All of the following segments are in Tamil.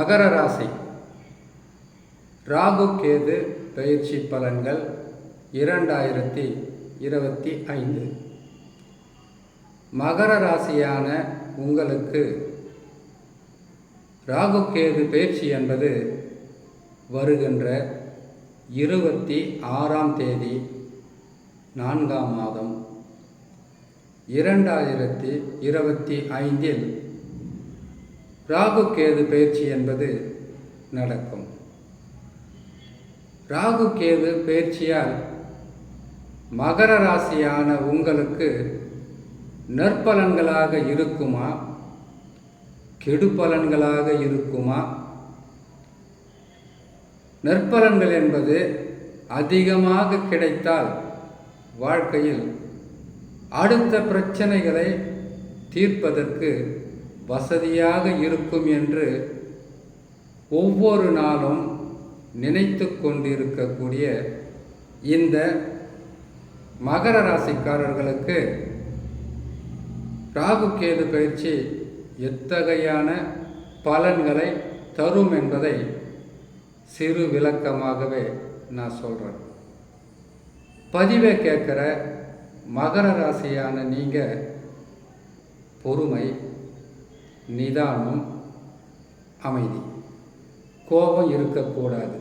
மகர ராசி. ராகு கேது பயிற்சி பலன்கள் இரண்டாயிரத்தி இருபத்தி ஐந்து. மகர ராசியான உங்களுக்கு ராகு கேது பயிற்சி என்பது வருகின்ற இருபத்தி ஆறாம் தேதி நான்காம் மாதம் இரண்டாயிரத்தி இருபத்தி ஐந்தில் ராகு கேது பயிற்சி என்பது நடக்கும். ராகு கேது பயிற்சியால் மகர ராசியான உங்களுக்கு நற்பலன்களாக இருக்குமா? கெடுபலன்களாக இருக்குமா? நற்பலன்கள் என்பது அதிகமாக கிடைத்தால் வாழ்க்கையில் அடுத்த பிரச்சனைகளை தீர்ப்பதற்கு வசதியாக இருக்கும் என்று ஒவ்வொரு நாளும் நினைத்து கொண்டிருக்கக்கூடிய இந்த மகர ராசிக்காரர்களுக்கு ராகு கேது பயிற்சி எத்தகையான பலன்களை தரும் என்பதை சிறு விளக்கமாகவே நான் சொல்கிறேன் பதிவை கேட்குற மகர ராசியான நீங்கள் பொறுமை நிதானம் அமைதி. கோபம் இருக்கக்கூடாது.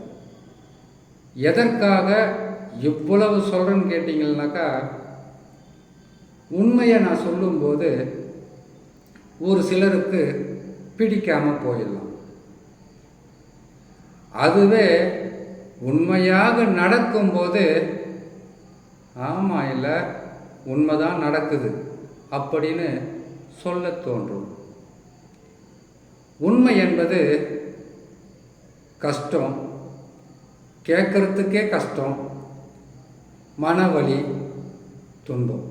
எதற்காக இவ்வளவு சொல்கிறேன்னு கேட்டிங்கன்னாக்கா உண்மையை நான் சொல்லும்போது ஒரு சிலருக்கு பிடிக்காமல் போயிடலாம். அதுவே உண்மையாக நடக்கும்போது ஆமாம் இல்லை உண்மைதான் நடக்குது அப்படின்னு சொல்ல தோன்றும். உண்மை என்பது கஷ்டம் கேட்கறதுக்கே கஷ்டம் மனவழி துன்பம்.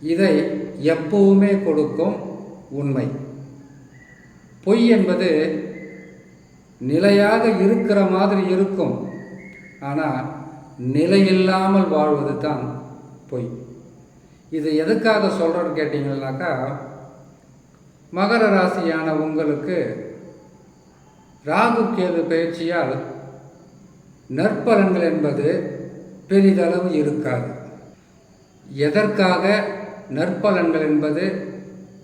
இதை எப்பவுமே கொடுக்கும் உண்மை. பொய் என்பது நிலையாக இருக்கிற மாதிரி இருக்கும் ஆனால் நிலையில்லாமல் வாழ்வது தான் பொய். இது எதுக்காக சொல்கிறேன்னு கேட்டிங்கன்னாக்கா மகர ராசியான உங்களுக்கு ராகு கேது பயிற்சியால் நற்பலன்கள் என்பது பெரிதளவு இருக்காது. எதற்காக நற்பலன்கள் என்பது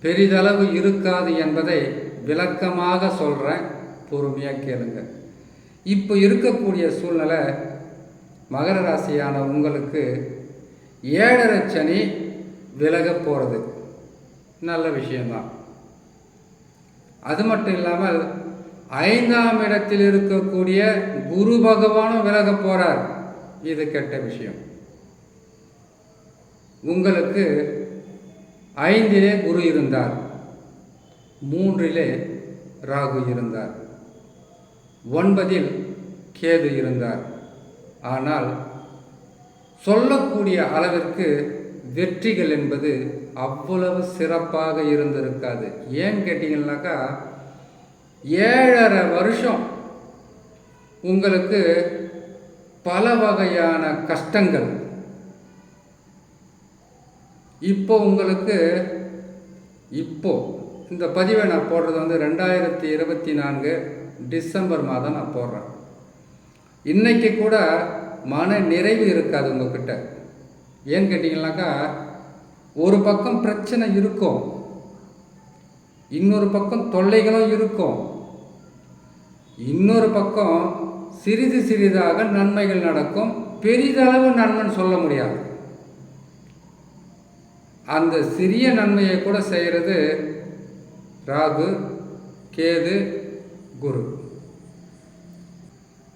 பெரிதளவு இருக்காது என்பதை விளக்கமாக சொல்கிறேன் பொறுமையாக கேளுங்க. இப்போ இருக்கக்கூடிய சூழ்நிலை மகர ராசியான உங்களுக்கு ஏழரை சனி விலக போகிறது நல்ல விஷயம்தான். அது மட்டும் இல்லாமல் ஐந்தாம் இடத்தில் இருக்கக்கூடிய குரு பகவானும் விலக போகிறார் இது கெட்ட விஷயம். உங்களுக்கு ஐந்திலே குரு இருந்தார். மூன்றிலே ராகு இருந்தார். ஒன்பதில் கேது இருந்தார். ஆனால் சொல்லக்கூடிய அளவிற்கு வெற்றிகள் என்பது அவ்வளவு சிறப்பாக இருந்திருக்காது. ஏன்னு கேட்டிங்கன்னாக்கா ஏழரை வருஷம் உங்களுக்கு பல வகையான கஷ்டங்கள். இப்போ உங்களுக்கு இப்போ இந்த பதிவை நான் போடுறது வந்து ரெண்டாயிரத்தி இருபத்தி நான்கு டிசம்பர் மாதம் நான் போடுறேன். இன்னைக்கு கூட மன நிறைவு இருக்காது உங்ககிட்ட. ஏன்னு கேட்டிங்கனாக்கா ஒரு பக்கம் பிரச்சனை இருக்கும். இன்னொரு பக்கம் தொல்லைகளும் இருக்கும். இன்னொரு பக்கம் சிறிது சிறிதாக நன்மைகள் நடக்கும். பெரிதளவு நன்மைன்னு சொல்ல முடியாது. அந்த சிறிய நன்மையை கூட செய்கிறது ராகு கேது குரு.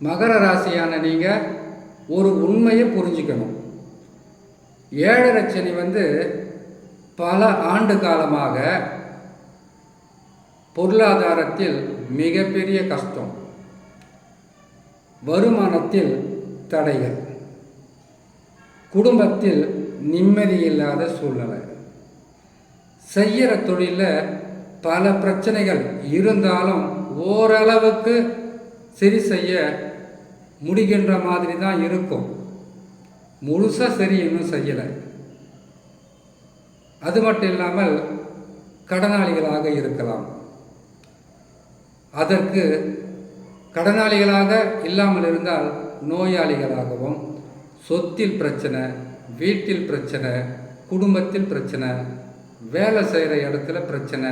மகர ராசியான நீங்கள் ஒரு உண்மையை புரிஞ்சுக்கணும். ஏழரை சனி வந்து பல ஆண்டு காலமாக பொருளாதாரத்தில் மிகப்பெரிய கஷ்டம். வருமானத்தில் தடைகள். குடும்பத்தில் நிம்மதி இல்லாத சூழ்நிலை. செய்கிற தொழிலில் பல பிரச்சனைகள் இருந்தாலும் ஓரளவுக்கு சரி செய்ய முடிகின்ற மாதிரி தான் இருக்கும். முழுசாக சரி இன்னும் செய்யலை. அது மட்டும் இல்லாமல் கடனாளிகளாக இருக்கலாம். அதற்கு கடனாளிகளாக இல்லாமல் இருந்தால் நோயாளிகளாகவும் சொத்தில் பிரச்சனை வீட்டில் பிரச்சனை குடும்பத்தில் பிரச்சனை வேலை செய்கிற இடத்துல பிரச்சனை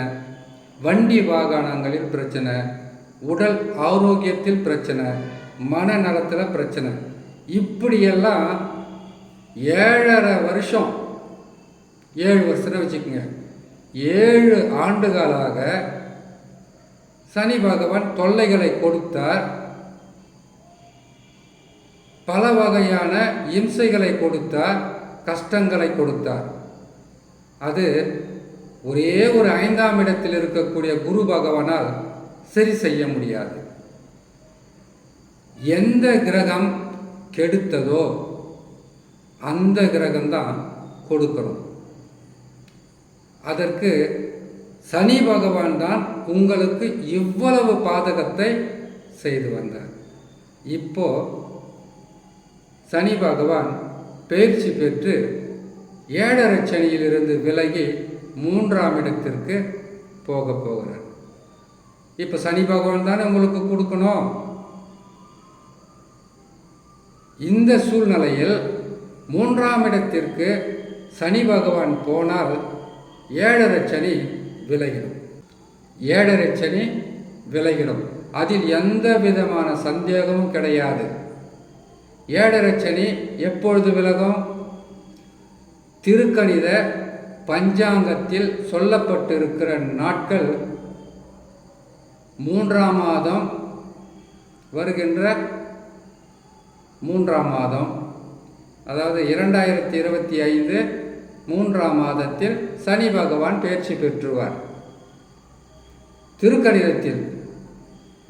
வண்டி வாகனங்களில் பிரச்சனை உடல் ஆரோக்கியத்தில் பிரச்சனை மனநலத்தில் பிரச்சனை. இப்படியெல்லாம் ஏழரை வருஷம் ஏழு வருஷம்னா வச்சுக்கோங்க. ஏழு ஆண்டுகளாக சனி பகவான் தொல்லைகளை கொடுத்தார். பல வகையான இம்சைகளை கொடுத்தார் கஷ்டங்களை கொடுத்தார். அது ஒரே ஒரு ஐந்தாம் இடத்தில் இருக்கக்கூடிய குரு பகவானால் சரி செய்ய முடியாது. எந்த கிரகம் கெடுத்ததோ அந்த கிரகம்தான் கொடுக்கணும். அதற்கு சனி பகவான் தான் உங்களுக்கு இவ்வளவு பாதகத்தை செய்து வந்தார். இப்போ சனி பகவான் பயிற்சி பெற்று ஏழரை சனியிலிருந்து விலகி மூன்றாம் இடத்திற்கு போக போகிறார். இப்போ சனி பகவான் தானே உங்களுக்கு கொடுக்கணும்? இந்த சூழ்நிலையில் மூன்றாம் இடத்திற்கு சனி பகவான் போனால் ஏழரை சனி விலகிடும். ஏழரை சனி விலகிடும். அதில் எந்த விதமான சந்தேகமும் கிடையாது. ஏழரை சனி எப்பொழுது விலகும்? திருக்கணித பஞ்சாங்கத்தில் சொல்லப்பட்டிருக்கிற நாட்கள் மூன்றாம் மாதம் வருகின்ற மூன்றாம் மாதம். அதாவது இரண்டாயிரத்தி இருபத்தி ஐந்து மூன்றாம் மாதத்தில் சனி பகவான் பயிற்சி பெற்றுவார். திருக்கணிதத்தில்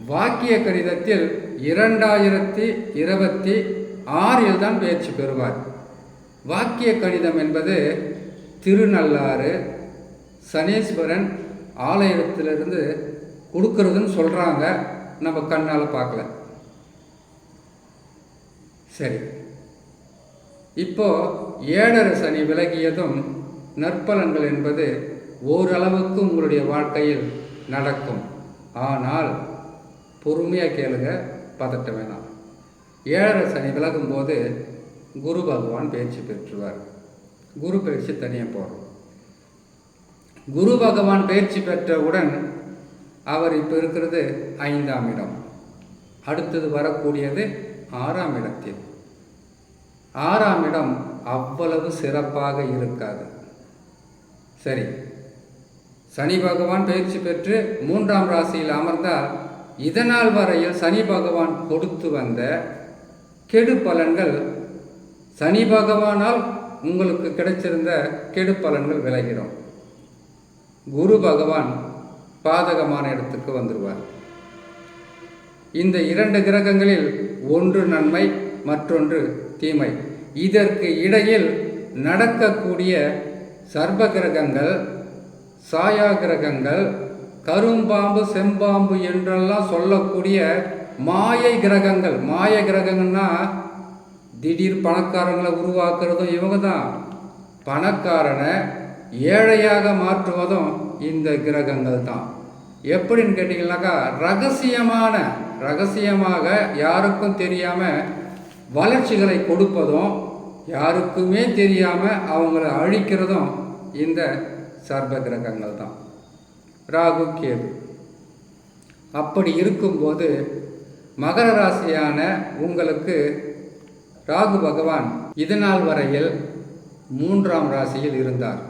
வாக்கிய கணிதத்தில் இரண்டாயிரத்தி இருபத்தி ஆறில் தான் பயிற்சி பெறுவார். வாக்கிய கணிதம் என்பது திருநள்ளாறு சனீஸ்வரன் ஆலயத்திலிருந்து கொடுக்கறதுன்னு சொல்கிறாங்க நம்ம கண்ணால் பார்க்கல. சரி. இப்போது ஏழரை சனி விலகியதும் நற்பலன்கள் என்பது ஓரளவுக்கு உங்களுடைய வாழ்க்கையில் நடக்கும். ஆனால் பொறுமையாக கேளுங்க பதட்ட வேணாம். ஏழரை சனி விலகும் போது குரு பகவான் பயிற்சி பெற்றுவார். குரு பயிற்சி தனியாக போகிறோம் குரு பகவான் பயிற்சி பெற்றவுடன் அவர் இப்போ இருக்கிறது ஐந்தாம் இடம். அடுத்தது வரக்கூடியது ஆறாம் இடத்தில். ஆறாம் இடம் அவ்வளவு சிறப்பாக இருக்காது. சரி. சனி பகவான் பயிற்சி பெற்று மூன்றாம் ராசியில் அமர்ந்தால் இதனால் வரையில் சனி பகவான் கொடுத்து வந்த கெடு பலன்கள் சனி பகவானால் உங்களுக்கு கிடைச்சிருந்த கெடு பலன்கள் விலகிடும். குரு பகவான் பாதகமான இடத்துக்கு வந்துடுவார் இந்த இரண்டு கிரகங்களில் ஒன்று நன்மை மற்றொன்று தீமை. இதற்கு இடையில் நடக்கக்கூடிய சர்ப கிரகங்கள் சாயா கிரகங்கள் கரும்பாம்பு செம்பாம்பு என்றெல்லாம் சொல்லக்கூடிய மாயை கிரகங்கள். மாய கிரகங்கள்னா திடீர் பணக்காரங்களை உருவாக்குறதும் இவங்க தான் பணக்காரனை ஏழையாக மாற்றுவதும் இந்த கிரகங்கள் தான் எப்படின்னு கேட்டிங்கனாக்கா ரகசியமான ரகசியமாக யாருக்கும் தெரியாமல் வளர்ச்சிகளை கொடுப்பதும் யாருக்குமே தெரியாமல் அவங்கள அழிக்கிறதும் இந்த சர்ப கிரகங்கள் தான் ராகு கேது. அப்படி இருக்கும்போது மகர ராசியான உங்களுக்கு ராகு பகவான் இதுநாள் வரையில் மூன்றாம் ராசியில் இருந்தார்.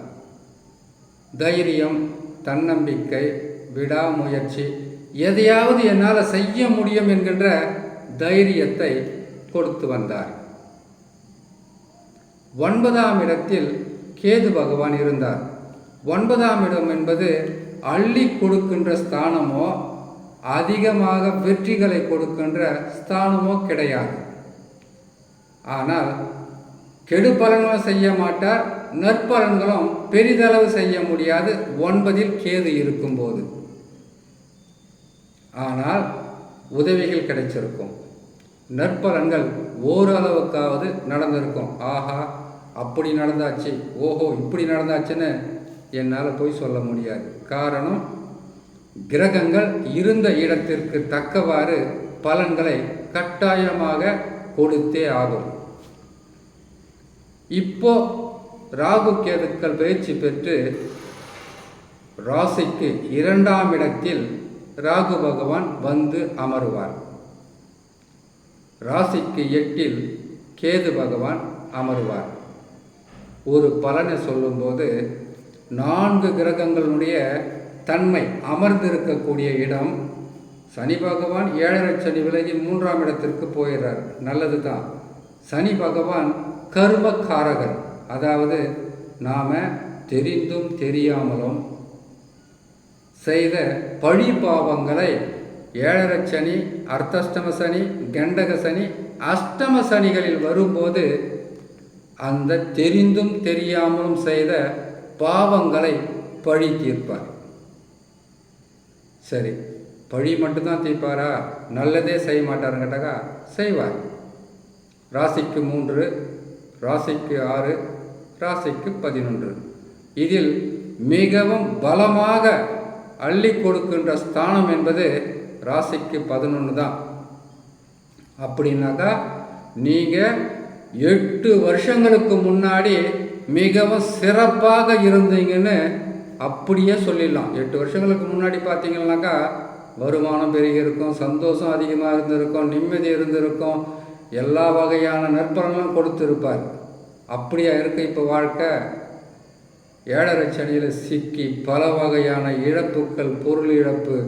தைரியம் தன்னம்பிக்கை விடாமுயற்சி எதையாவது என்னால் செய்ய முடியும் என்கின்ற தைரியத்தை கொடுத்து வந்தார். ஒன்பதாம் இடத்தில் கேது பகவான் இருந்தார். ஒன்பதாம் இடம் என்பது அள்ளி கொடுக்கின்ற ஸ்தானமோ அதிகமாக வெற்றிகளை கொடுக்கின்ற ஸ்தானமோ கிடையாது. ஆனால் கெடு பலன்களும் செய்ய மாட்டார் நற்பலன்களும் பெரிதளவு செய்ய முடியாது ஒன்பதில் கேது இருக்கும்போது. ஆனால் உதவிகள் கிடைச்சிருக்கும். நற்பலன்கள் ஓரளவுக்காவது நடந்திருக்கும். ஆஹா அப்படி நடந்தாச்சு. ஓஹோ இப்படி நடந்தாச்சுன்னு என்னால் போய் சொல்ல முடியாது. காரணம் கிரகங்கள் இருந்த இடத்திற்கு தக்கவாறு பலன்களை கட்டாயமாக கொடுத்தே ஆகும். இப்போ ராகு கேதுக்கள் பயிற்சி பெற்று ராசிக்கு இரண்டாம் இடத்தில் ராகு பகவான் வந்து அமருவார். ராசிக்கு எட்டில் கேது பகவான் அமருவார். ஒரு பலனை சொல்லும்போது நான்கு கிரகங்களுடைய தன்மை அமர்ந்திருக்கக்கூடிய இடம் சனி பகவான் ஏழரை சனி விலகி மூன்றாம் இடத்திற்கு போயிடுறார். நல்லது தான் சனி பகவான் கர்மக்காரகர். அதாவது நாம் தெரிந்தும் தெரியாமலும் செய்த பழி பாவங்களை ஏழரை சனி அர்த்தஷ்டம சனி கண்டக சனி அஷ்டம சனிகளில் வரும்போது அந்த தெரிந்தும் தெரியாமலும் செய்த பாவங்களை பழி தீர்ப்பார். சரி பழி மட்டும்தான் தீர்ப்பாரா? நல்லதே செய்ய மாட்டாருன்னு செய்வார். ராசிக்கு மூன்று ராசிக்கு ஆறு ராசிக்கு பதினொன்று. இதில் மிகவும் பலமாக அள்ளி கொடுக்கின்ற ஸ்தானம் என்பது ராசிக்கு பதினொன்று தான். அப்படின்னாக்கா நீங்கள் எட்டு வருஷங்களுக்கு முன்னாடி மிகவும் சிறப்பாக இருந்தீங்கன்னு அப்படியே சொல்லிடலாம். எட்டு வருஷங்களுக்கு முன்னாடி பார்த்தீங்கன்னாக்கா வருமானம் பெருகி இருக்கும் சந்தோஷம் அதிகமாக இருந்திருக்கும் நிம்மதி இருந்திருக்கும் எல்லா வகையான நற்பலனும் கொடுத்துருப்பார். அப்படியா இருக்கு இப்போ வாழ்க்கை? ஏழரை சனியில் சிக்கி பல வகையான இழப்புக்கள் பொருள் இழப்பு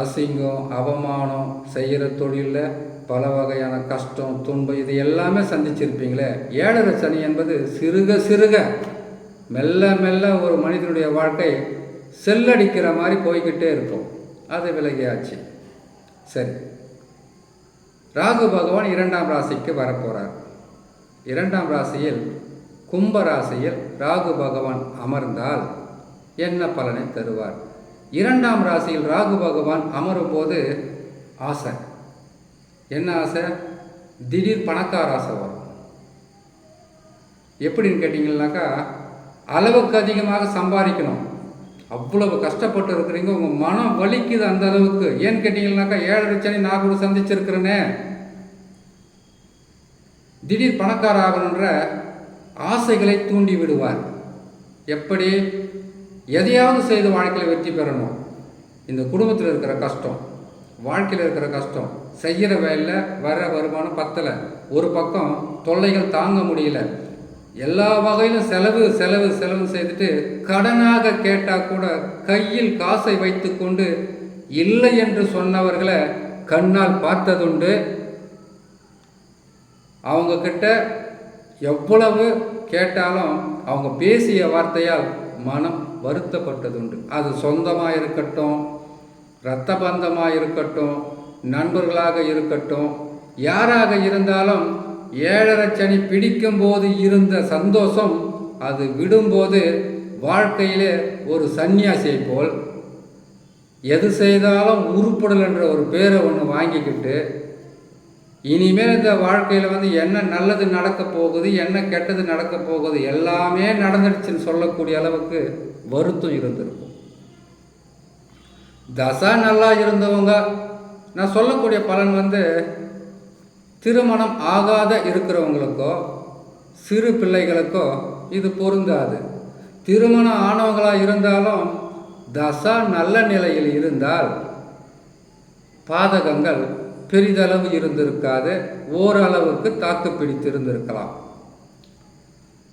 அசிங்கம் அவமானம் செய்கிற தொழிலில் பல வகையான கஷ்டம் துன்பம் இது எல்லாமே சந்திச்சிருப்பீங்களே. ஏழரை சனி என்பது சிறுக சிறுக மெல்ல மெல்ல ஒரு மனிதனுடைய வாழ்க்கை செல்லடிக்கிற மாதிரி போய்கிட்டே இருக்கும். அது விலகியாச்சு. சரி. ராகு பகவான் இரண்டாம் ராசிக்கு வரப்போகிறார் இரண்டாம் ராசியில் கும்ப ராசியில் ராகு பகவான் அமர்ந்தால் என்ன பலனை தருவார்? இரண்டாம் ராசியில் ராகு பகவான் அமரும் போது ஆசை. என்ன ஆசை? திடீர் பணக்கார ஆசை வரும். எப்படின்னு கேட்டிங்கன்னாக்கா அளவுக்கு அதிகமாக சம்பாதிக்கணும். அவ்வளவு கஷ்டப்பட்டு இருக்கிறீங்க உங்கள் மனம் வலிக்குது அந்த அளவுக்கு. ஏன்னு கேட்டிங்கன்னாக்கா ஏழரை சனி நான் கூட சந்திச்சிருக்கிறேனே. திடீர் பணக்கார ஆகணுன்ற ஆசைகளை தூண்டி விடுவார். எப்படி? எதையாவது செய்து வாழ்க்கையில் வெற்றி பெறணும். இந்த குடும்பத்தில் இருக்கிற கஷ்டம் வாழ்க்கையில் இருக்கிற கஷ்டம் செய்கிற வேலையில் வர வருமானம் பத்தலை. ஒரு பக்கம் தொல்லைகள் தாங்க முடியல. எல்லா வகையிலும் செலவு செலவு செலவு செய்துட்டு கடனாக கேட்டால் கூட கையில் காசை வைத்துக்கொண்டு இல்லை என்று சொன்னவர்களை கண்ணால் பார்த்ததுண்டு. அவங்கக்கிட்ட எவ்வளவு கேட்டாலும் அவங்க பேசிய வார்த்தையால் மனம் வருத்தப்பட்டதுண்டு. அது சொந்தமாக இருக்கட்டும் இரத்த பந்தமாக இருக்கட்டும் நண்பர்களாக இருக்கட்டும் யாராக இருந்தாலும் ஏழரை சனி பிடிக்கும் போது இருந்த சந்தோஷம் அது விடும்போது வாழ்க்கையிலே ஒரு சன்னியாசியை போல் எது செய்தாலும் உருப்படல் என்ற ஒரு பேரை ஒன்று வாங்கிக்கிட்டு இனிமேல் இந்த வாழ்க்கையில் வந்து என்ன நல்லது நடக்க போகுது என்ன கெட்டது நடக்க போகுது எல்லாமே நடந்துடுச்சுன்னு சொல்லக்கூடிய அளவுக்கு வருத்தம் இருந்திருக்கும். தசா நல்லா இருந்தவங்க நான் சொல்லக்கூடிய பலன் வந்து திருமணம் ஆகாத இருக்கிறவங்களுக்கோ சிறு பிள்ளைகளுக்கோ இது பொருந்தாது. திருமணம் ஆனவங்களாக இருந்தாலும் தசா நல்ல நிலையில் இருந்தால் பாதகங்கள் பெரிதளவு இருந்திருக்காது ஓரளவுக்கு தாக்கு பிடித்திருந்திருக்கலாம்.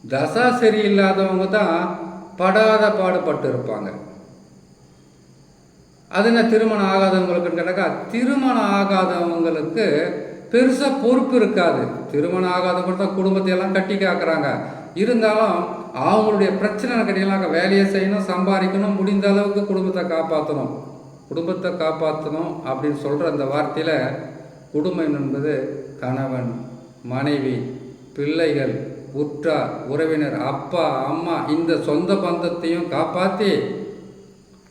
தசா சரியில்லாதவங்க தான் படாத பாடுபட்டு இருப்பாங்க அது என்ன திருமணம் ஆகாதவங்களுக்குன்னு கேட்டாக்கா திருமணம் ஆகாதவங்களுக்கு பெருசாக பொறுப்பு இருக்காது. திருமணம் ஆகாதவங்க தான் குடும்பத்தை எல்லாம் கட்டி காக்குறாங்க. இருந்தாலும் அவங்களுடைய பிரச்சனை கிடையாது வேலையை செய்யணும் சம்பாதிக்கணும் முடிந்த அளவுக்கு குடும்பத்தை காப்பாற்றணும் குடும்பத்தை காப்பாற்றணும் அப்படின்னு சொல்கிற அந்த வார்த்தையில் குடும்பம் என்பது கணவன் மனைவி பிள்ளைகள் உற்றார் உறவினர் அப்பா அம்மா இந்த சொந்த பந்தத்தையும் காப்பாற்றி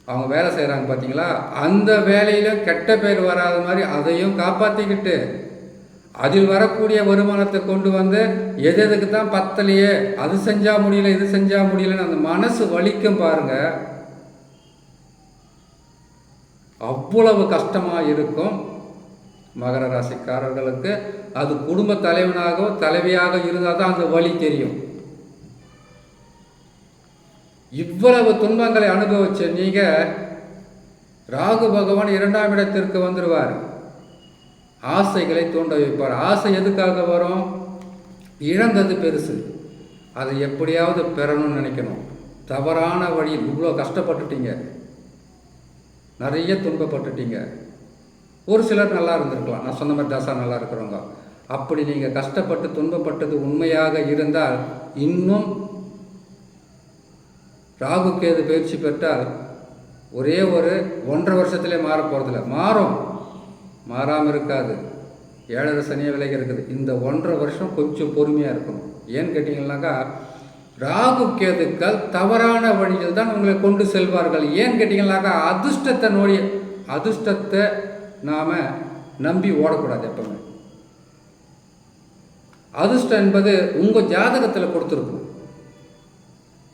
அவங்க வேலை செய்கிறாங்க பார்த்தீங்களா அந்த வேலையில் கெட்ட பேர் வராத மாதிரி அதையும் காப்பாற்றிக்கிட்டு அதில் வரக்கூடிய வருமானத்தை கொண்டு வந்து எது எதுக்கு தான் பத்தலையே அது செஞ்சால் முடியல இது செஞ்சால் முடியலன்னு அந்த மனசு வலிக்கும் பாருங்கள் அவ்வளவு கஷ்டமாக இருக்கும். மகர ராசிக்காரர்களுக்கு அது குடும்ப தலைவனாகவோ தலைவியாக இருந்தால் தான் அந்த வழி தெரியும். இவ்வளவு துன்பங்களை அனுபவிச்ச நீங்க ராகு பகவான் இரண்டாம் இடத்திற்கு வந்துடுவார் ஆசைகளை தூண்ட வைப்பார். ஆசை எதுக்காக வரும்? இழந்தது பெருசு. அதை எப்படியாவது பெறணும்னு நினைக்கணும். தவறான வழியில் இவ்வளோ கஷ்டப்பட்டுட்டீங்க. நிறைய துன்பப்பட்டுட்டீங்க. ஒரு சிலர் நல்லா இருந்திருக்கலாம். நான் சொன்ன மாதிரி தசா நல்லா இருக்கிறவங்க. அப்படி நீங்கள் கஷ்டப்பட்டு துன்பப்பட்டது உண்மையாக இருந்தால் இன்னும் ராகு கேது பயிற்சி பெற்றால் ஒரே ஒரு ஒன்றரை வருஷத்திலே மாற போகிறதில்ல மாறும். மாறாமல் இருக்காது. ஏழரை சனியை விலகி இருக்குது. இந்த ஒன்றரை வருஷம் கொஞ்சம் பொறுமையாக இருக்கணும். ஏன்னு கேட்டிங்கன்னாக்கா ராகு கேதுக்கள் தவறான வழியில் தான் உங்களை கொண்டு செல்வார்கள். ஏன்னு கேட்டிங்கன்னாக்கா அதிர்ஷ்டத்தை நோய் அதிர்ஷ்டத்தை நாம் நம்பி ஓடக்கூடாது எப்பவுமே. அதிர்ஷ்டம் என்பது உங்கள் ஜாதகத்தில் கொடுத்துருக்கும்.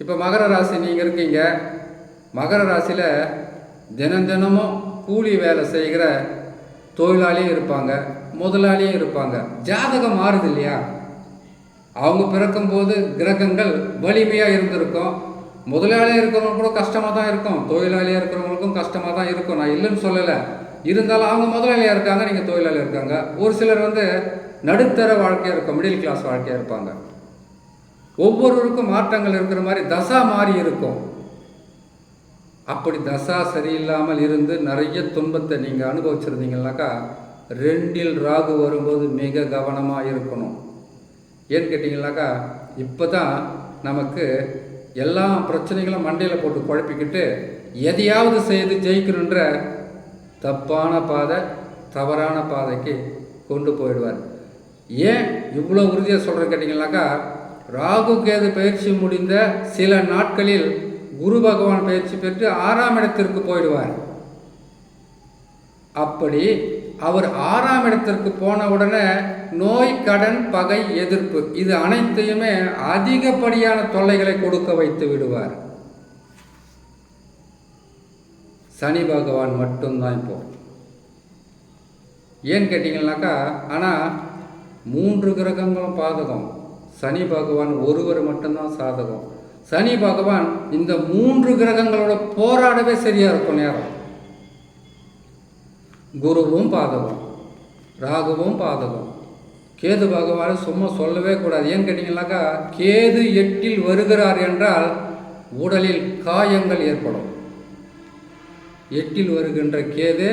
இப்போ மகர ராசி நீங்கள் இருக்கீங்க. மகர ராசியில் தினம் தினமும் கூலி வேலை செய்கிற தொழிலாளியும் இருப்பாங்க. முதலாளியும் இருப்பாங்க. ஜாதகம் மாறுது இல்லையா? அவங்க பிறக்கும்போது கிரகங்கள் வலிமையாக இருந்திருக்கும். முதலாளியாக இருக்கிறவங்க கூட கஷ்டமாக தான் இருக்கும். தொழிலாளியாக இருக்கிறவங்களுக்கும் கஷ்டமாக தான் இருக்கும். நான் இல்லைன்னு சொல்லலை. இருந்தாலும் அவங்க முதலாளியாக இருக்காங்க நீங்கள் தொழிலாளி இருக்காங்க. ஒரு சிலர் வந்து நடுத்தர வாழ்க்கையாக இருக்கும் மிடில் கிளாஸ் வாழ்க்கையாக இருப்பாங்க. ஒவ்வொருவருக்கும் மாற்றங்கள் இருக்கிற மாதிரி தசா மாறி இருக்கும். அப்படி தசா சரியில்லாமல் இருந்து நிறைய துன்பத்தை நீங்கள் அனுபவிச்சிருந்தீங்கன்னாக்கா ரெண்டில் ராகு வரும்போது மிக கவனமாக இருக்கணும். ஏன்னு கேட்டிங்கனாக்கா இப்போ தான் நமக்கு எல்லா பிரச்சனைகளும் மண்டையில் போட்டு குழப்பிக்கிட்டு எதையாவது செய்து ஜெயிக்கணுன்ற தப்பான பாதை தவறான பாதைக்கு கொண்டு போயிடுவார். ஏன் இவ்வளோ உறுதியாக சொல்கிறேன் கேட்டிங்கனாக்கா ராகு கேது பயிற்சி முடிந்த சில நாட்களில் குரு பகவான் பயிற்சி பெற்று ஆறாம் இடத்திற்கு போயிடுவார். அப்படி அவர் ஆறாம் இடத்திற்கு போன உடனே நோய் கடன் பகை எதிர்ப்பு இது அனைத்தையுமே அதிகப்படியான தொல்லைகளை கொடுக்க வைத்து விடுவார். சனி பகவான் மட்டும்தான் இப்போ. ஏன்னு கேட்டிங்கனாக்கா ஆனால் மூன்று கிரகங்களும் பாதகம். சனி பகவான் ஒருவர் மட்டும்தான் சாதகம். சனி பகவான் இந்த மூன்று கிரகங்களோட போராடவே சரியாக இருக்கும் நேரம். குருவும் பாதகம் ராகுவும் பாதகம். கேது பகவானை சும்மா சொல்லவே கூடாது. ஏன்னு கேட்டிங்கனாக்கா கேது எட்டில் வருகிறார் என்றால் உடலில் காயங்கள் ஏற்படும். எட்டில் வருகின்ற கேது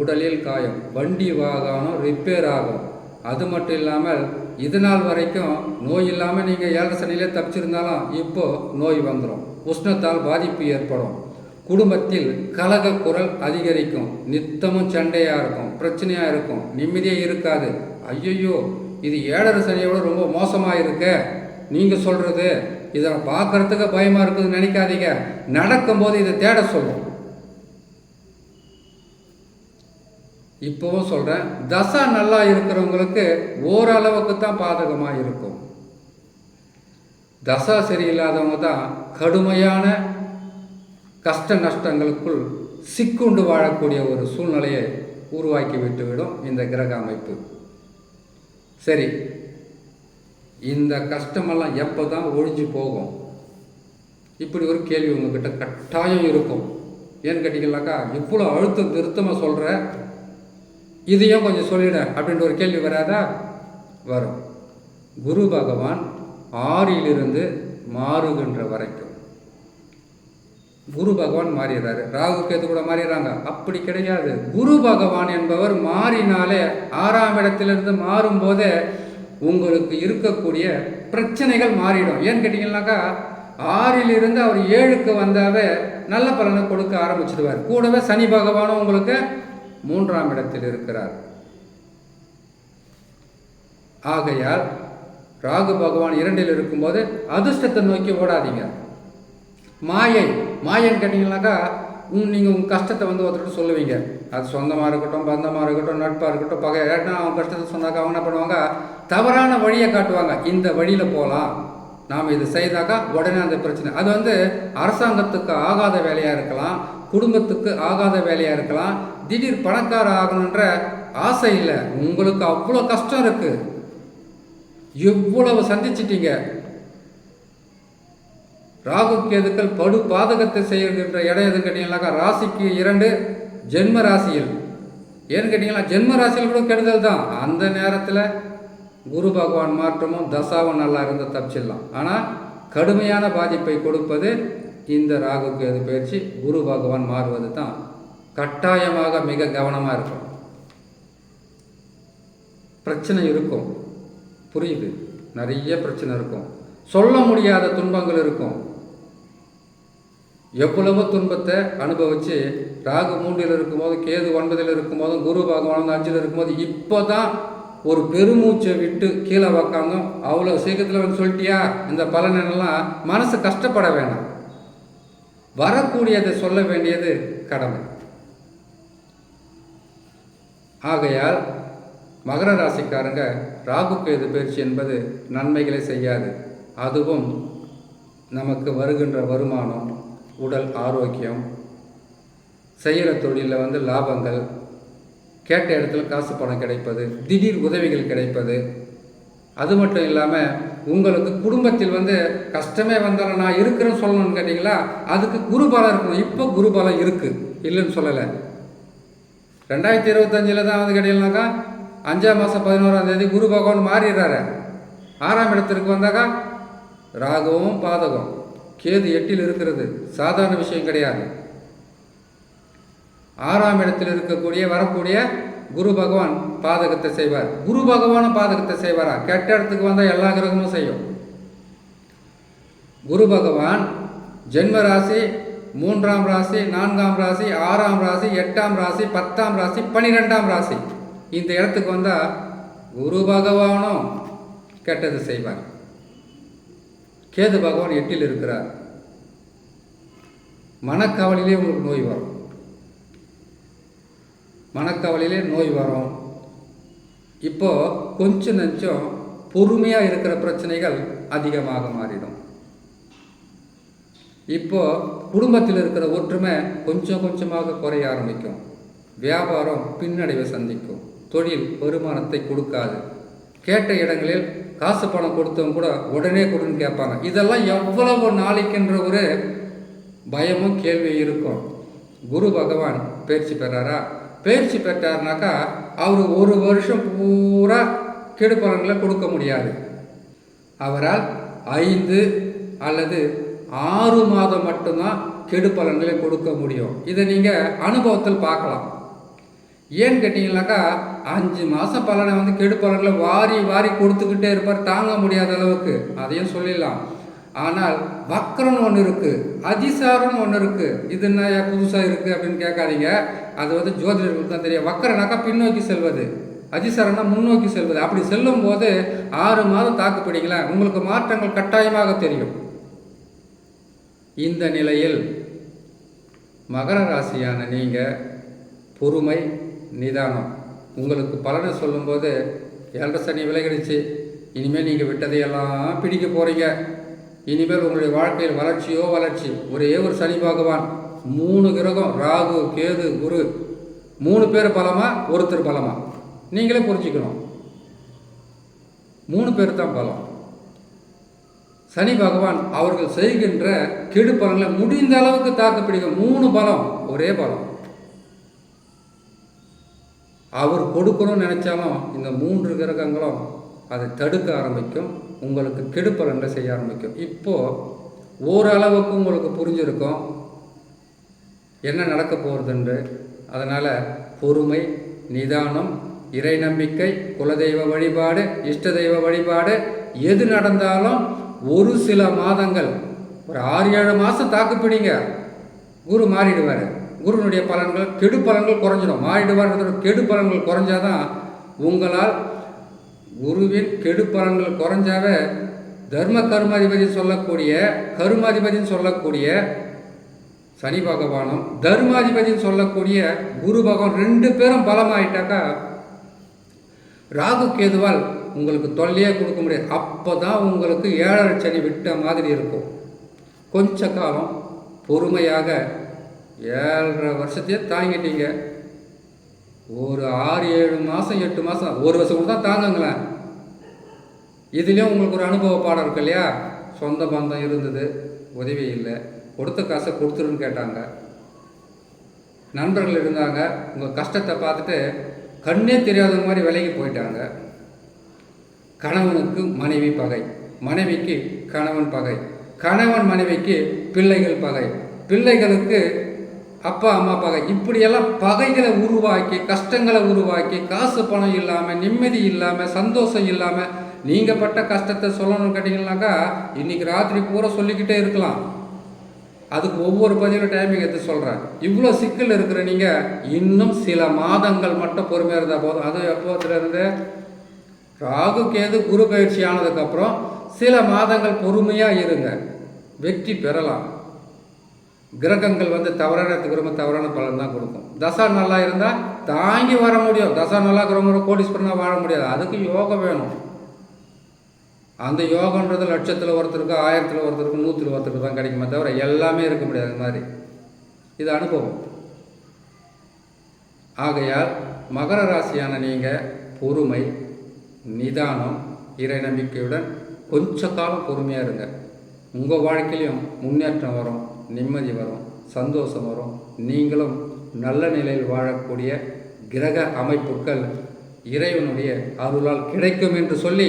உடலில் காயம். வண்டி வாகனம் ரிப்பேர் ஆகும். அது மட்டும் இல்லாமல் இது நாள் வரைக்கும் நோய் இல்லாமல் நீங்கள் ஏழரை சனியிலே தப்பிச்சிருந்தாலும் இப்போது நோய் வந்துடும் உஷ்ணத்தால் பாதிப்பு ஏற்படும். குடும்பத்தில் கலக குரல் அதிகரிக்கும். நித்தமும் சண்டையாக இருக்கும். பிரச்சனையாக இருக்கும். நிம்மதியே இருக்காது. ஐயையோ இது ஏழரை சனியோட ரொம்ப மோசமாக இருக்க. நீங்கள் சொல்கிறது இதை பார்க்கறதுக்கு பயமாக இருக்குதுன்னு நினைக்காதீங்க. நடக்கும்போது இதை தேட சொல்லும். இப்போவும் சொல்கிறேன் தசா நல்லா இருக்கிறவங்களுக்கு ஓரளவுக்கு தான் பாதகமாக இருக்கும். தசா சரியில்லாதவங்க தான் கடுமையான கஷ்ட நஷ்டங்களுக்குள் சிக்குண்டு வாழக்கூடிய ஒரு சூழ்நிலையை உருவாக்கி விட்டுவிடும் இந்த கிரக அமைப்பு. சரி இந்த கஷ்டமெல்லாம் எப்போ தான் ஒழிஞ்சு போகும்? இப்படி ஒரு கேள்வி உங்ககிட்ட கட்டாயம் இருக்கும். ஏன்னு கேட்டிங்கனாக்கா இவ்வளோ அழுத்தம் திருத்தமாக சொல்கிற இதையும் கொஞ்சம் சொல்லிட அப்படின்ற ஒரு கேள்வி வராதா? வரும். குரு பகவான் ஆறிலிருந்து மாறுகின்ற வரைக்கும். குரு பகவான் மாறிடுறாரு ராகு கேது கூட மாறிடுறாங்க அப்படி கிடையாது. குரு பகவான் என்பவர் மாறினாலே ஆறாம் இடத்திலிருந்து மாறும்போதே உங்களுக்கு இருக்கக்கூடிய பிரச்சனைகள் மாறிடும். ஏன்னு கேட்டிங்கன்னாக்கா ஆறிலிருந்து அவர் ஏழுக்கு வந்தாவே நல்ல பலனை கொடுக்க ஆரம்பிச்சிடுவார். கூடவே சனி பகவானும் உங்களுக்கு மூன்றாம் இடத்தில் இருக்கிறார். ஆகையால் ராகு பகவான் இரண்டில் இருக்கும்போது அதிர்ஷ்டத்தை நோக்கி ஓடாதீங்க. மாயை மாயன்னு கேட்டிங்கனாக்கா உங் நீங்கள் உங்கள் கஷ்டத்தை வந்து ஒருத்தர்கிட்ட சொல்லுவீங்க. அது சொந்தமாக இருக்கட்டும் பந்தமாக இருக்கட்டும் நட்பாக இருக்கட்டும் பகை ஏன்னா அவங்க கஷ்டத்தை சொன்னாக்கா அவங்க என்ன பண்ணுவாங்க? தவறான வழியை காட்டுவாங்க. இந்த வழியில் போகலாம் நாம் இது செய்தாக்கா உடனே அந்த பிரச்சனை. அது வந்து அரசாங்கத்துக்கு ஆகாத வேலையாக இருக்கலாம் குடும்பத்துக்கு ஆகாத வேலையாக இருக்கலாம் திடீர் பணக்கார ஆகணுன்ற ஆசை இல்லை. உங்களுக்கு அவ்வளோ கஷ்டம் இருக்கு. எவ்வளவு சந்திச்சிட்டீங்க. ராகு கேதுக்கள் படு பாதகத்தை செய்கின்ற இடம் எதுன்னு கேட்டீங்கன்னாக்கா ராசிக்கு இரண்டு ஜென்ம ராசியில். ஏன்னு கேட்டிங்கன்னா ஜென்ம ராசியில் கூட கெடுதல் தான். அந்த நேரத்தில் குரு பகவான் மாற்றமும் தசாவும் நல்லா இருந்தால் தப்பிச்சிடலாம். ஆனால் கடுமையான பாதிப்பை கொடுப்பது இந்த ராகு கேது பயிற்சி குரு பகவான் மாறுவது தான். கட்டாயமாக மிக கவனமாக இருக்கும் பிரச்சனை இருக்கும். புரியுது? நிறைய பிரச்சனை இருக்கும். சொல்ல முடியாத துன்பங்கள் இருக்கும். எவ்வளவோ துன்பத்தை அனுபவித்து ராகு மூன்றில் இருக்கும்போது கேது ஒன்பதில் இருக்கும்போதும் குரு பகவான் அஞ்சில் இருக்கும்போது இப்போ தான் ஒரு பெருமூச்சை விட்டு கீழே வைக்காம அவ்வளோ சீக்கிரத்தில் வந்து சொல்லிட்டியா? இந்த பலனெல்லாம் மனசு கஷ்டப்பட வேணாம். வரக்கூடியதை சொல்ல வேண்டியது கடமை. ஆகையால் மகர ராசிக்காரங்க ராகு கேது பயிற்சி என்பது நன்மைகளை செய்யாது. அதுவும் நமக்கு வருகின்ற வருமானம் உடல் ஆரோக்கியம் செய்கிற தொழிலில் வந்து லாபங்கள் கேட்ட இடத்துல காசு பணம் கிடைப்பது திடீர் உதவிகள் கிடைப்பது. அது மட்டும் இல்லாமல் உங்களுக்கு குடும்பத்தில் வந்து கஷ்டமே வந்தாலும் நான் இருக்கிறேன்னு சொல்லணும்னு கேட்டிங்களா? அதுக்கு குருபலம் இருக்கணும். இப்போ குருபலம் இருக்குது இல்லைன்னு சொல்லலை. ரெண்டாயிரத்தி இருபத்தஞ்சில் தான் வந்து கேட்டீங்கன்னாக்கா அஞ்சாம் மாதம் பதினோராம் தேதி குரு பகவான் மாறிடுறாரு. ஆறாம் இடத்திற்கு வந்தாக்கா ராகவும் பாதகம். கேது எட்டில் இருக்கிறது. சாதாரண விஷயம் கிடையாது. ஆறாம் இடத்தில் இருக்கக்கூடிய வரக்கூடிய குரு பகவான் பாதகத்தை செய்வார். குரு பகவானும் பாதகத்தை செய்வாரா? கெட்ட இடத்துக்கு வந்தால் எல்லா கிரகமும் செய்யும். குரு பகவான் ஜென்ம ராசி மூன்றாம் ராசி நான்காம் ராசி ஆறாம் ராசி எட்டாம் ராசி பத்தாம் ராசி பன்னிரெண்டாம் ராசி. இந்த இடத்துக்கு வந்தால் குரு பகவானும் கெட்டது செய்வார். கேது பகவான் எட்டில் இருக்கிறார். மனக்கவலையிலே உங்களுக்கு நோய் வரும். மனக்கவலையிலே நோய் வரும். இப்போ கொஞ்சம் நஞ்சம் பொறுமையாக இருக்கிற பிரச்சனைகள் அதிகமாக மாறிடும். இப்போ குடும்பத்தில் இருக்கிற ஒற்றுமை கொஞ்சம் கொஞ்சமாக குறைய ஆரம்பிக்கும். வியாபாரம் பின்னடைவை சந்திக்கும். தொழில் வருமானத்தை கொடுக்காது. கேட்ட இடங்களில் காசு பணம் கொடுத்தவங்க கூட உடனே கொடுன்னு கேட்பாங்க. இதெல்லாம் எவ்வளவு நாளைக்குன்ற ஒரு பயமும் கேள்வியும் இருக்கும். குரு பகவான் பயிற்சி பெறாரா? பயிற்சி பெற்றாருனாக்கா அவர் ஒரு வருஷம் பூரா கெடுப்பலன்களை கொடுக்க முடியாது. அவரால் ஐந்து அல்லது ஆறு மாதம் மட்டும்தான் கெடு பலன்களை கொடுக்க முடியும். இதை நீங்கள் அனுபவத்தில் பார்க்கலாம். ஏன்னு கேட்டிங்கனாக்கா அஞ்சு மாதம் பலனை வந்து கெடு பலன்களை வாரி வாரி கொடுத்துக்கிட்டே இருப்பார் தாங்க முடியாத அளவுக்கு. அதையும் சொல்லிடலாம். ஆனால் வக்கரம்னு ஒன்று இருக்குது அதிசாரம்னு ஒன்று இருக்குது இது என்ன புதுசாக இருக்குது அப்படின்னு கேட்காதீங்க. அது வந்து ஜோதிடர்களுக்கு தான் தெரியும். வக்கரனாக்கா பின்னோக்கி செல்வது. அதிசாரம்னா முன்னோக்கி செல்வது. அப்படி செல்லும் போது ஆறு மாதம் தாக்கு உங்களுக்கு மாற்றங்கள் கட்டாயமாக தெரியும். இந்த நிலையில் மகர ராசியான நீங்கள் பொறுமை நிதானம். உங்களுக்கு பலனை சொல்லும்போது ஏழரை சனி விலகிடுச்சு. இனிமேல் நீங்கள் விட்டதையெல்லாம் பிடிக்க போகிறீங்க இனிமேல் உங்களுடைய வாழ்க்கையில் வளர்ச்சியோ வளர்ச்சி. ஒரே ஒரு சனி பகவான். மூணு கிரகம் ராகு கேது குரு. மூணு பேர் பலமா? ஒருத்தர் பலமா? நீங்களே புரிஞ்சுக்கணும். மூணு பேர் தான் பலம். சனி பகவான் அவர்கள் செய்கின்ற கெடு பலன்களை முடிந்த அளவுக்கு தாக்கு மூணு பலம் ஒரே பலம். அவர் கொடுக்கணும்னு நினைச்சாலும் இந்த மூன்று கிரகங்களும் அதை தடுக்க ஆரம்பிக்கும் உங்களுக்கு கெடு செய்ய ஆரம்பிக்கும். இப்போது ஓரளவுக்கு உங்களுக்கு புரிஞ்சிருக்கும் என்ன நடக்க போகிறதுன்று அதனால் பொறுமை நிதானம் இறை நம்பிக்கை குலதெய்வ வழிபாடு இஷ்ட தெய்வ வழிபாடு எது நடந்தாலும் ஒரு சில மாதங்கள் ஒரு ஆறு ஏழு மாதம் தாக்குப்பிடிங்க. குரு மாறிடுவார். குருனுடைய பலன்கள் கெடு பலன்கள் குறைஞ்சிடும் மாறிடுவார்ன்றதோட கெடு பலன்கள் குறைஞ்சாதான் உங்களால் குருவின் கெடு பலன்கள் குறைஞ்சாவே தர்ம கர்மாதிபதி சொல்லக்கூடிய கருமாதிபதின்னு சொல்லக்கூடிய சனி பகவானும் தர்மாதிபதின்னு சொல்லக்கூடிய குரு பகவான் ரெண்டு பேரும் பலமாயிட்டாக்கா ராகு கேதுவால் உங்களுக்கு தொல்லையே கொடுக்க முடியாது. அப்போ தான் உங்களுக்கு ஏழரை சனி விட்ட மாதிரி இருக்கும். கொஞ்ச காலம் பொறுமையாக ஏழரை வருஷத்தையே தாங்கிட்டீங்க. ஒரு ஆறு ஏழு மாதம் எட்டு மாதம் ஒரு வருஷம் கூட தான் தாங்குங்களேன். இதுலேயும் உங்களுக்கு ஒரு அனுபவ பாடம் இருக்கு இல்லையா? சொந்த பந்தம் இருந்தது உதவி இல்லை. கொடுத்த காசை கொடுத்துருன்னு கேட்டாங்க. நண்பர்கள் இருந்தாங்க உங்கள் கஷ்டத்தை பார்த்துட்டு கண்ணே தெரியாத மாதிரி விலைக்கு போயிட்டாங்க. கணவனுக்கு மனைவி பகை மனைவிக்கு கணவன் பகை கணவன் மனைவிக்கு பிள்ளைகள் பகை பிள்ளைகளுக்கு அப்பா அம்மா பகை. இப்படியெல்லாம் பகைகளை உருவாக்கி கஷ்டங்களை உருவாக்கி காசு பணம் இல்லாமல் நிம்மதி இல்லாமல் சந்தோஷம் இல்லாமல் நீங்கள் பட்ட கஷ்டத்தை சொல்லணும்னு கேட்டிங்கனாக்கா இன்றைக்கி ராத்திரி பூரா சொல்லிக்கிட்டே இருக்கலாம். அதுக்கு ஒவ்வொரு பதிலும் டைமிங் எடுத்து சொல்கிறேன் இவ்வளோ சிக்கல் இருக்கிற நீங்கள் இன்னும் சில மாதங்கள் மட்டும் பொறுமையாக இருந்தால் போதும். அது எப்போதுலேருந்து ராகு கேது குரு பயிற்சி ஆனதுக்கப்புறம் சில மாதங்கள் பொறுமையாக இருங்க. வெற்றி பெறலாம். கிரகங்கள் வந்து தவறான இடத்துக்கு ரொம்ப தவறான பலன் தான் கொடுக்கும். தசா நல்லா இருந்தால் தாங்கி வர முடியும். தசா நல்லா இருக்கிறவங்க கோடீஸ்வரனாக வாழ முடியாது. அதுக்கு யோகம் வேணும். அந்த யோகன்றது லட்சத்தில் ஒருத்தருக்கு ஆயிரத்தில் ஒருத்தருக்கு நூற்றில் ஒருத்தருக்கு தான் கிடைக்குமே தவிர எல்லாமே இருக்க முடியாது மாதிரி. இது அனுபவம். ஆகையால் மகர ராசியான நீங்கள் பொறுமை நிதானம் இறை நம்பிக்கையுடன் கொஞ்ச காலம் பொறுமையாக இருங்க. உங்கள் வாழ்க்கையிலையும் முன்னேற்றம் வரும் நிம்மதி வரும் சந்தோஷம் வரும். நீங்களும் நல்ல நிலையில் வாழக்கூடிய கிரக அமைப்புகள் இறைவனுடைய அருளால் கிடைக்கும் என்று சொல்லி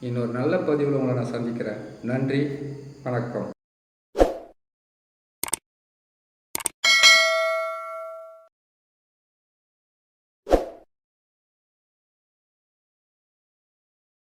இன்னொரு நல்ல பதிவில் உங்களை நான் சந்திக்கிறேன். நன்றி வணக்கம்.